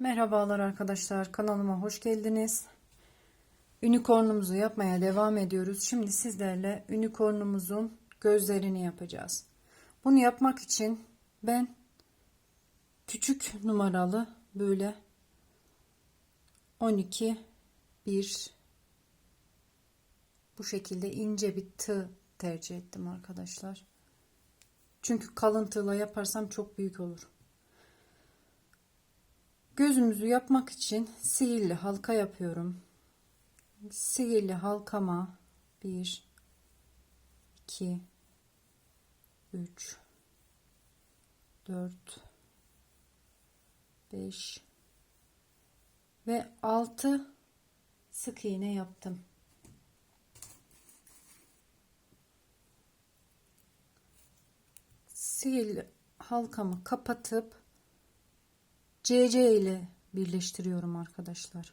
Merhabalar arkadaşlar kanalıma hoş geldiniz. Unicornumuzu yapmaya devam ediyoruz. Şimdi sizlerle unicornumuzun gözlerini yapacağız. Bunu yapmak için ben küçük numaralı böyle 12 bir bu şekilde ince bir tığ tercih ettim arkadaşlar. Çünkü kalın tığla yaparsam çok büyük olur. Gözümüzü yapmak için sihirli halka yapıyorum. Sihirli halkama 1 2 3 4 5 ve 6 sık iğne yaptım. Sihirli halkamı kapatıp CC ile birleştiriyorum arkadaşlar.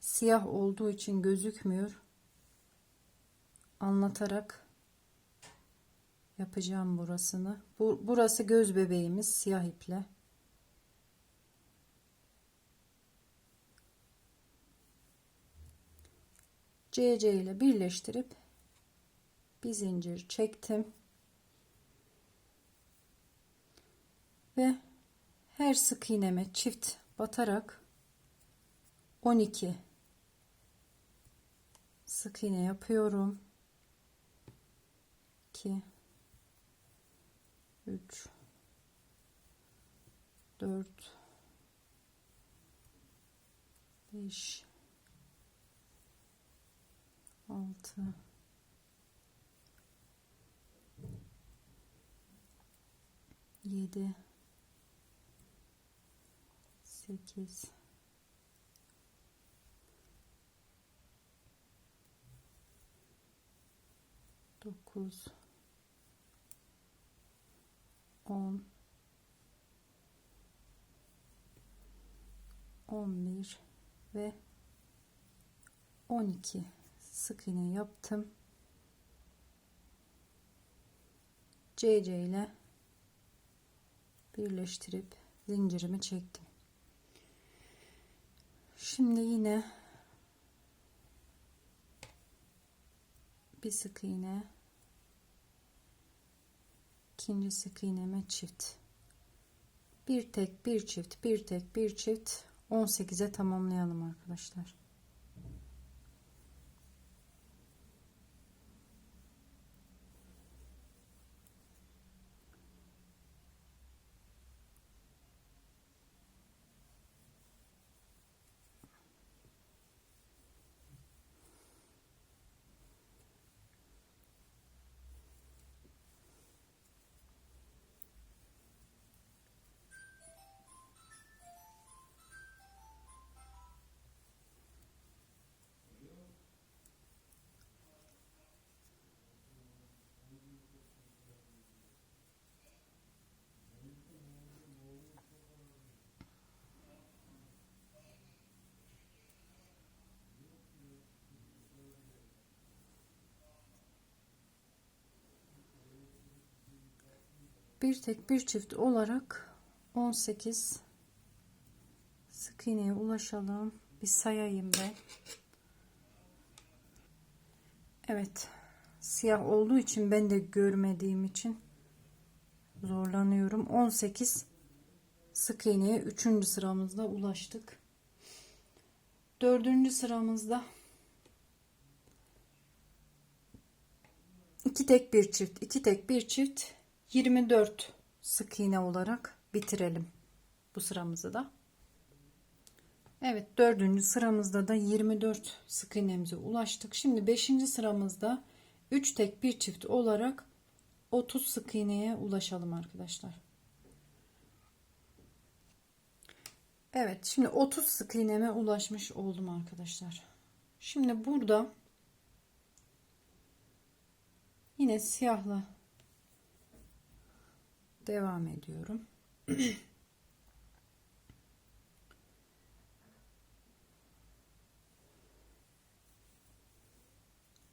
Siyah olduğu için gözükmüyor. Anlatarak yapacağım burasını. Bu, burası göz bebeğimiz siyah iple. CC ile birleştirip bir zincir çektim. Ve her sık iğneme çift batarak 12 sık iğne yapıyorum. 2 3 4 5 6 7 8 9 10 11 ve 12 sık iğne yaptım. CC ile birleştirip zincirimi çektim. Şimdi yine bir sık iğne ikinci sık iğneme çift bir tek bir çift bir tek bir çift 18'e tamamlayalım arkadaşlar. Bir tek bir çift olarak 18 sık iğneye ulaşalım bir sayayım ben Evet siyah olduğu için ben de görmediğim için zorlanıyorum 18 sık iğneye 3. sıramızda ulaştık 4. sıramızda iki tek bir çift iki tek bir çift 24 sık iğne olarak bitirelim bu sıramızı da. Evet dördüncü sıramızda da 24 sık iğnemize ulaştık. Şimdi beşinci sıramızda 3 tek bir çift olarak 30 sık iğneye ulaşalım arkadaşlar. Evet şimdi 30 sık iğneme ulaşmış oldum arkadaşlar. Şimdi burada yine siyahla devam ediyorum.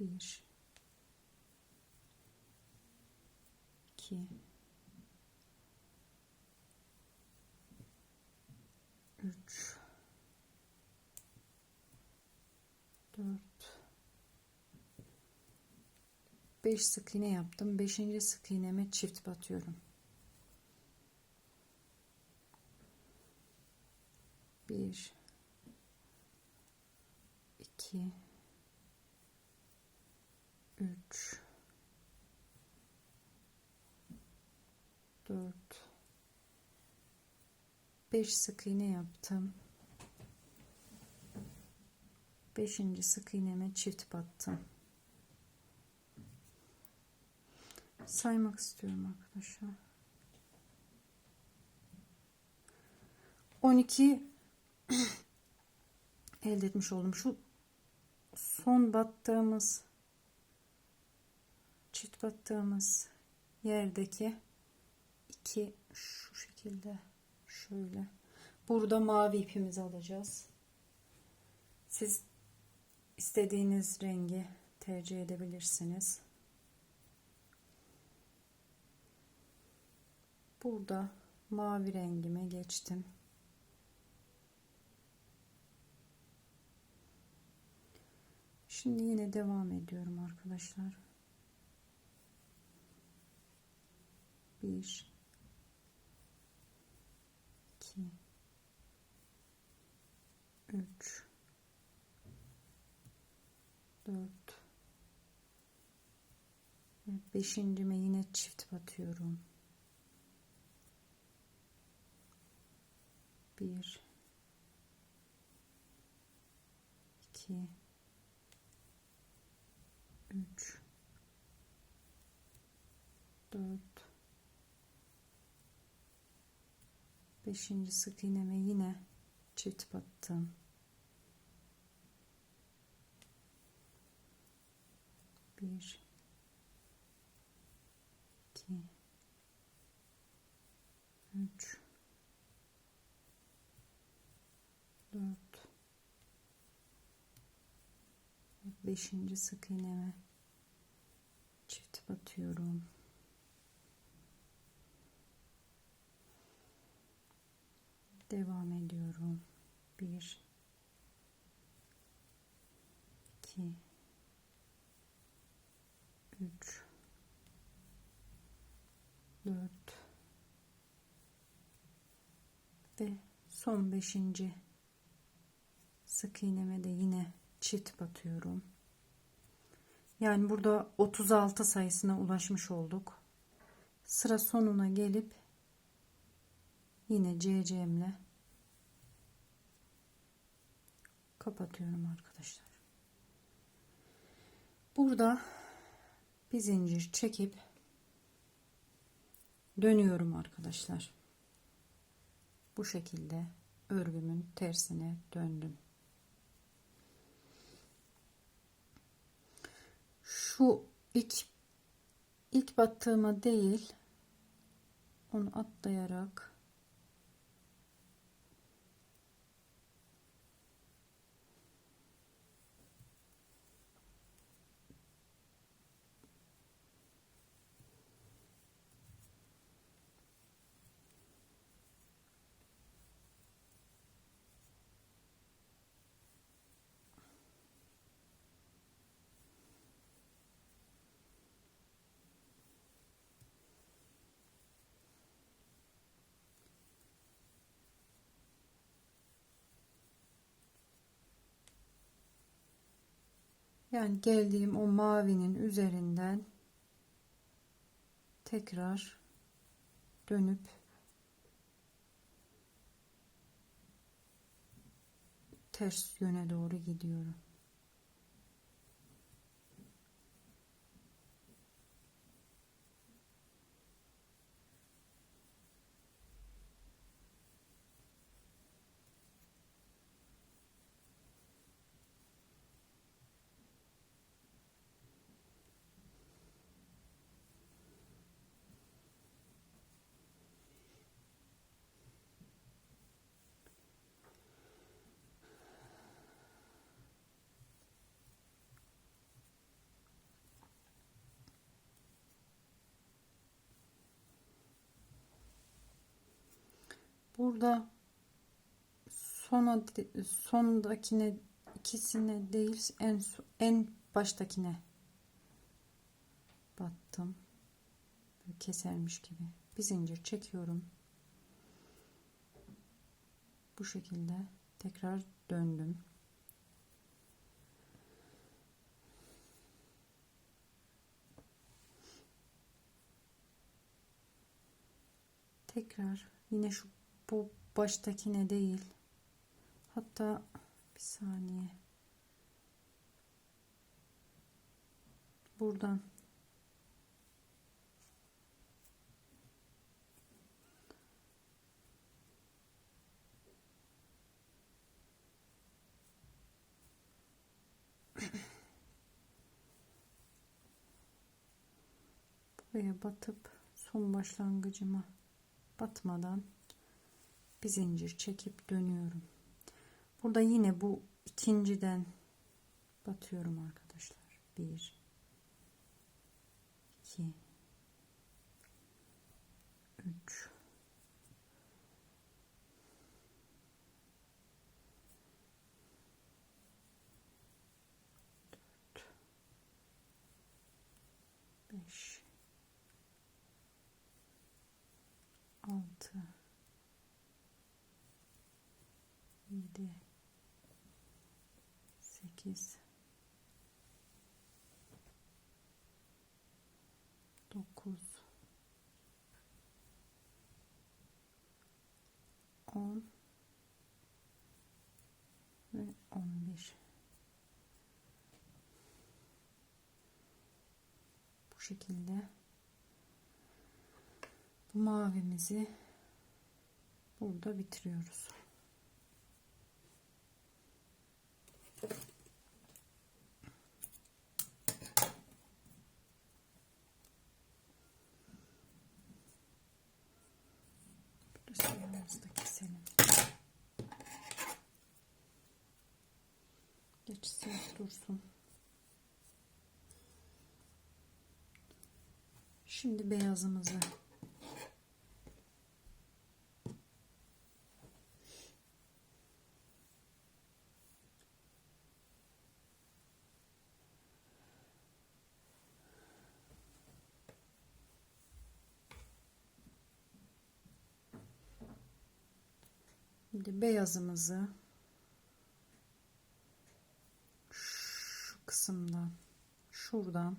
Bir, iki, 3 4 5 sık iğne yaptım. 5. sık iğneme çift batıyorum. 1 2 3 4 5 sık iğne yaptım. 5. sık iğneme çift battım. Saymak istiyorum arkadaşlar. 12 elde etmiş oldum. Şu son battığımız çift battığımız yerdeki iki şu şekilde şöyle burada mavi ipimizi alacağız. Siz istediğiniz rengi tercih edebilirsiniz. Burada mavi rengime geçtim. Şimdi yine devam ediyorum arkadaşlar. 1 2 3 4 beşincime yine çift batıyorum. 1 2 3 4 5. sık iğneme yine çift battım. Bir, iki, üç, dört, beşinci sık iğneme çift batıyorum. Devam ediyorum. 1 2 3 4 ve son 5. sık iğneme de yine çift batıyorum. Yani burada 36 sayısına ulaşmış olduk. Sıra sonuna gelip yine CC'mle kapatıyorum arkadaşlar. Burada bir zincir çekip dönüyorum arkadaşlar. Bu şekilde örgümün tersine döndüm. Şu ilk ilk battığıma değil onu atlayarak Yani geldiğim o mavinin üzerinden tekrar dönüp ters yöne doğru gidiyorum. Burada sona sondakine ikisine değil en en baştakine battım. Kesermiş gibi. Bir zincir çekiyorum. Bu şekilde tekrar döndüm. Tekrar yine şu bu baştakine değil. Hatta bir saniye. Buradan buraya batıp son başlangıcıma batmadan bir zincir çekip dönüyorum. Burada yine bu ikinciden batıyorum arkadaşlar. 1 2 3 5 6 7 8 9 10 ve 11 bu şekilde bu mavimizi burada bitiriyoruz. Burada siyahımızı da keselim. Geç dursun. Şimdi beyazımızı Şimdi beyazımızı şu kısımdan şuradan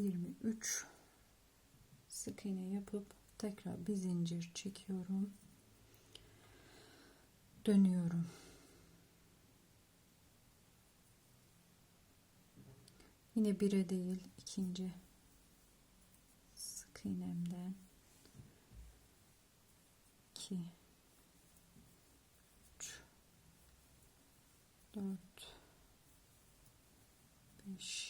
23 sık iğne yapıp tekrar bir zincir çekiyorum. Dönüyorum. Yine bire değil ikinci sık iğnemden. 2 3 4 5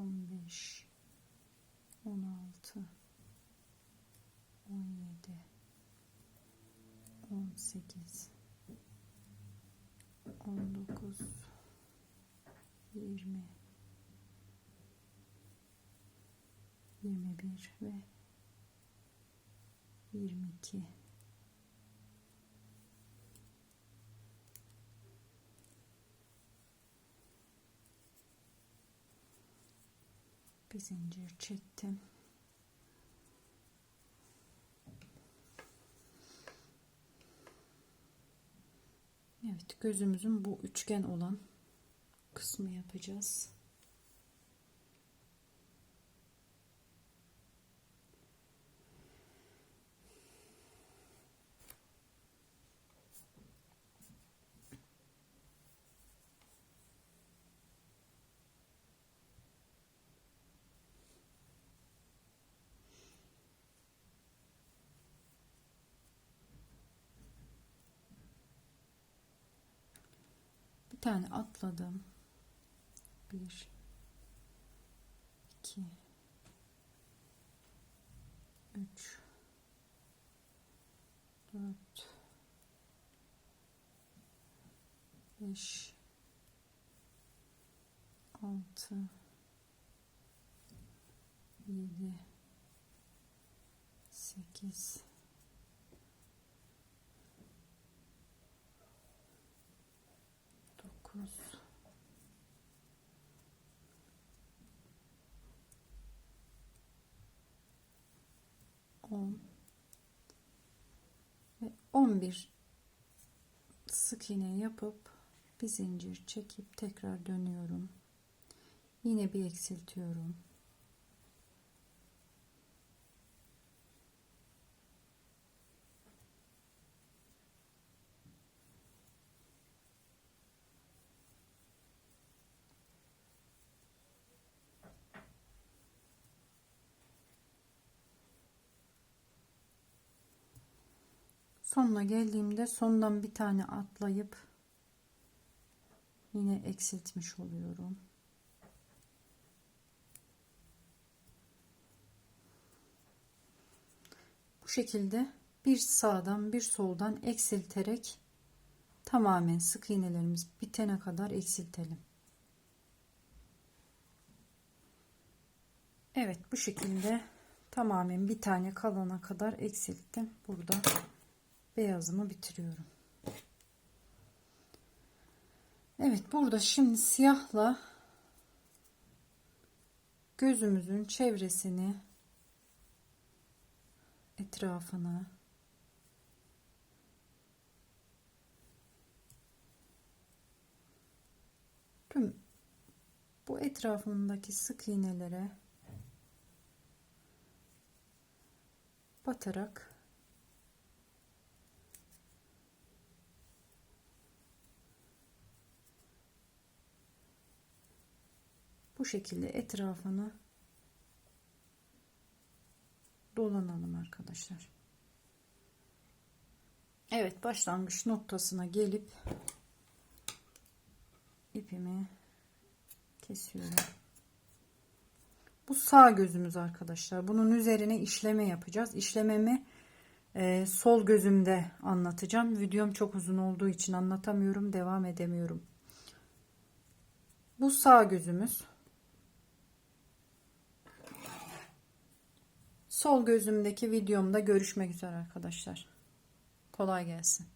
15 16 17 18 19 20 21 ve 22 bir zincir çektim Evet gözümüzün bu üçgen olan kısmı yapacağız. Tane atladım. Bir, iki, üç, dört, beş, altı, yedi, sekiz, dokuz, on ve on bir sık iğne yapıp bir zincir çekip tekrar dönüyorum. Yine bir eksiltiyorum. Sonuna geldiğimde sondan bir tane atlayıp yine eksiltmiş oluyorum. Bu şekilde bir sağdan bir soldan eksilterek tamamen sık iğnelerimiz bitene kadar eksiltelim. Evet bu şekilde tamamen bir tane kalana kadar eksilttim. Burada beyazımı bitiriyorum. Evet burada şimdi siyahla gözümüzün çevresini etrafını tüm bu etrafındaki sık iğnelere batarak bu şekilde etrafını dolanalım arkadaşlar. Evet başlangıç noktasına gelip ipimi kesiyorum. Bu sağ gözümüz arkadaşlar. Bunun üzerine işleme yapacağız. İşlememi e, sol gözümde anlatacağım. Videom çok uzun olduğu için anlatamıyorum. Devam edemiyorum. Bu sağ gözümüz. Sol gözümdeki videomda görüşmek üzere arkadaşlar. Kolay gelsin.